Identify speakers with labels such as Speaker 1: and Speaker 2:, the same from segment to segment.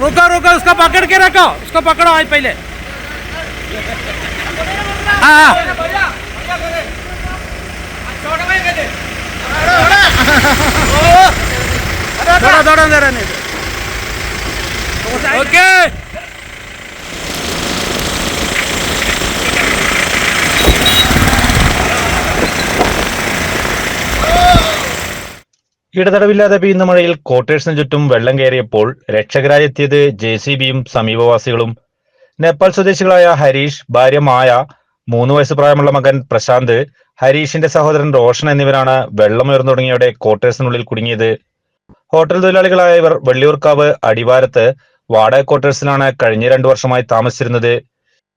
Speaker 1: रुको रुको उसको पकड़ के रखो। उसको पकड़ो आज पहले। हाँ दौड़ा दे रहने दो। ओके।
Speaker 2: ഇടതടവില്ലാതെ പെയ്യുന്ന മഴയിൽ ക്വാർട്ടേഴ്സിന് ചുറ്റും വെള്ളം കയറിയപ്പോൾ രക്ഷകരായെത്തിയത് ജെ സി ബിയും സമീപവാസികളും. നേപ്പാൾ സ്വദേശികളായ ഹരീഷ് ഭാര്യ മായ മൂന്ന് വയസ്സ് പ്രായമുള്ള മകൻ പ്രശാന്ത് ഹരീഷിന്റെ സഹോദരൻ റോഷൻ എന്നിവരാണ് വെള്ളം വെള്ളമുയർന്നു തുടങ്ങിയവിടെ ക്വാർട്ടേഴ്സിനുള്ളിൽ കുടുങ്ങിയത്. ഹോട്ടൽ തൊഴിലാളികളായ ഇവർ വെള്ളിയൂർക്കാവ് അടിവാരത്ത് വാടക ക്വാർട്ടേഴ്സിലാണ് കഴിഞ്ഞ രണ്ടു വർഷമായി താമസിച്ചിരുന്നത്.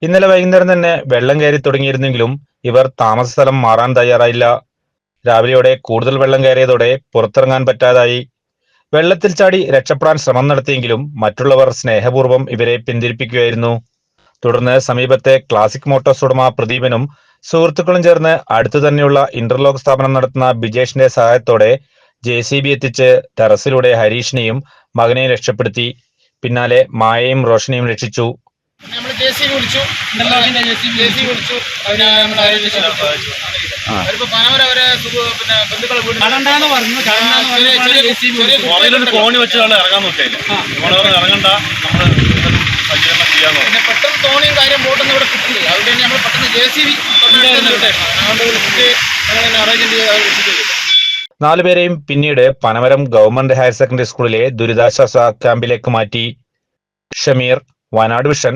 Speaker 2: ഇന്നലെ വൈകുന്നേരം തന്നെ വെള്ളം കയറി തുടങ്ങിയിരുന്നെങ്കിലും ഇവർ താമസ സ്ഥലം മാറാൻ തയ്യാറായില്ല. രാവിലെയോടെ കൂടുതൽ വെള്ളം കയറിയതോടെ പുറത്തിറങ്ങാൻ പറ്റാതായി. വെള്ളത്തിൽ ചാടി രക്ഷപ്പെടാൻ ശ്രമം നടത്തിയെങ്കിലും മറ്റുള്ളവർ സ്നേഹപൂർവം ഇവരെ പിന്തിരിപ്പിക്കുകയായിരുന്നു. തുടർന്ന് സമീപത്തെ ക്ലാസിക് മോട്ടോർസ് ഉടമ പ്രദീപനും സുഹൃത്തുക്കളും ചേർന്ന് അടുത്തു തന്നെയുള്ള ഇന്റർലോക്ക് സ്ഥാപനം നടത്തുന്ന ബിജേഷിന്റെ സഹായത്തോടെ ജെ സി ബി എത്തിച്ച് ടെറസിലൂടെ ഹരീഷിനെയും മകനെയും രക്ഷപ്പെടുത്തി. പിന്നാലെ മായയും റോഷനെയും രക്ഷിച്ചു.
Speaker 3: നമ്മൾ ജെ സി വിളിച്ചു. ജെ സി വിളിച്ചു. അവരിപ്പോ അവരെ പിന്നെ ബന്ധുക്കളെ വീട്ടിൽ
Speaker 4: കോണി വെച്ചാണ് ഇറങ്ങാൻ നോക്കിയില്ല നമ്മൾ ഇറങ്ങണ്ട നമ്മൾ
Speaker 3: പിന്നെ പെട്ടെന്ന് തോണിയും കാര്യം ബോട്ടൊന്നും ഇവിടെ കിട്ടില്ല അതുകൊണ്ട് തന്നെ നമ്മൾ പെട്ടെന്ന് ജെ സി ബി അതുകൊണ്ട് വിളിച്ചിട്ട് ഞങ്ങൾ അറേഞ്ച് ചെയ്ത് അവർ വിളിച്ചിട്ട്
Speaker 2: നാലുപേരെയും പിന്നീട് പനമരം ഗവൺമെന്റ് ഹയർ സെക്കൻഡറി സ്കൂളിലെ ദുരിതാശ്വാസ ക്യാമ്പിലേക്ക് മാറ്റി. ഷമീർ വയനാട് വിഷൻ.